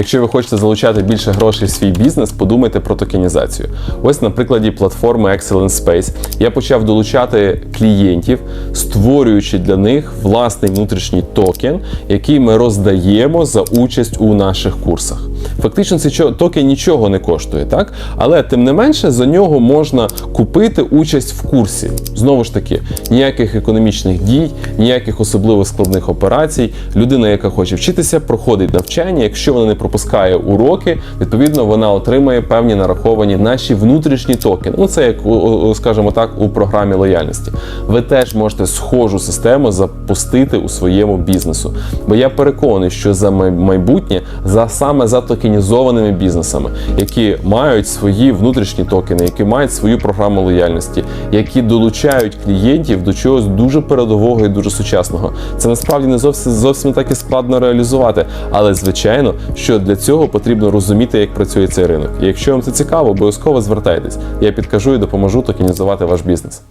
Якщо ви хочете залучати більше грошей в свій бізнес, подумайте про токенізацію. Ось на прикладі платформи Excellence Space я почав долучати клієнтів, створюючи для них власний внутрішній токен, який ми роздаємо за участь у наших курсах. Фактично, цей токен нічого не коштує, так? Але тим не менше за нього можна купити участь в курсі. Знову ж таки, ніяких економічних дій, ніяких особливо складних операцій. Людина, яка хоче вчитися, проходить навчання. Якщо вона не пропускає уроки, відповідно вона отримає певні нараховані наші внутрішні токени. Ну це як скажімо так, у програмі лояльності. Ви теж можете схожу систему запустити у своєму бізнесу. Бо я переконаний, що за майбутнє за саме за токенізованими бізнесами, які мають свої внутрішні токени, які мають свою програму лояльності, які долучають клієнтів до чогось дуже передового і дуже сучасного. Це насправді не зовсім зовсім так і складно реалізувати, але звичайно, що для цього потрібно розуміти, як працює цей ринок. І якщо вам це цікаво, обов'язково звертайтесь. Я підкажу і допоможу токенізувати ваш бізнес.